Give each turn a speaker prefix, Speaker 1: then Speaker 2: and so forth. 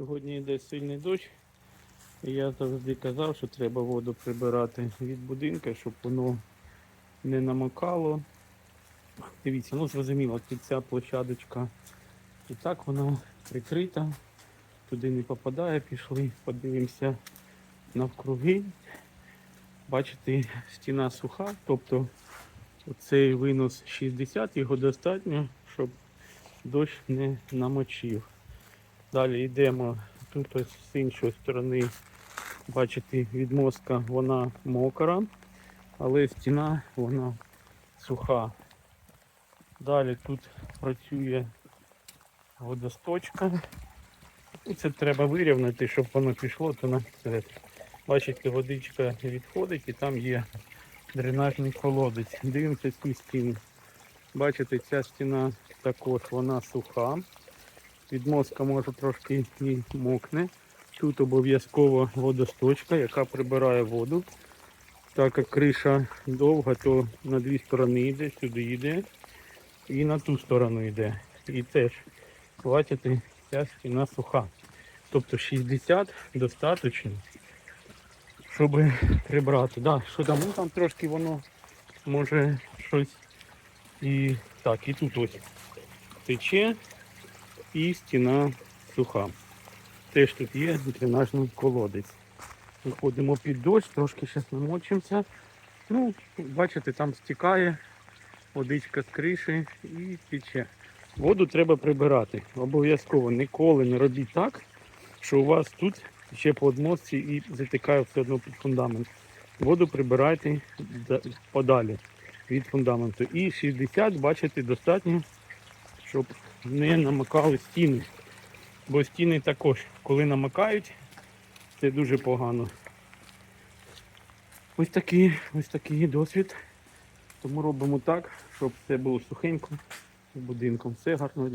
Speaker 1: Сьогодні йде сильний дощ. Я завжди казав, що треба воду прибирати від будинка, щоб воно не намокало. Дивіться, ну зрозуміло, ця площадочка і так вона прикрита, туди не попадає, пішли, подивимося навкруги. Бачите, стіна суха, тобто цей винос 60, його достатньо, щоб дощ не намочив. Далі йдемо тут ось з іншої сторони, бачите, від вона мокра, але стіна вона суха. Далі тут працює водосточка. І це треба вирівняти, щоб воно пішло то наперед. Бачите, водичка відходить і там є дренажний колодець. Дивимося цю стіну. Бачите, ця стіна також вона суха. Від мозка може трошки і мокне. Тут обов'язково водосточка, яка прибирає воду. Так як криша довга, то на дві сторони йде, сюди йде і на ту сторону йде. І теж, бачите, ця стіна суха. Тобто 60 достатньо, щоб прибрати. Да, що там, ну там трошки воно може щось і так, і тут ось тече і стіна суха. Теж тут є дренажний колодець. Виходимо під дощ, трошки зараз намочимося. Ну, бачите, там стікає водичка з криші і тече. Воду треба прибирати. Обов'язково ніколи не робіть так, що у вас тут ще по одмостці і затикає все одно під фундамент. Воду прибирайте подалі від фундаменту. І 60, бачите, достатньо, щоб не намикали стіни. Бо стіни також, коли намикають, це дуже погано. Ось такий, ось такий досвід. Тому робимо так, щоб все було сухенько з будинком. Все гарно.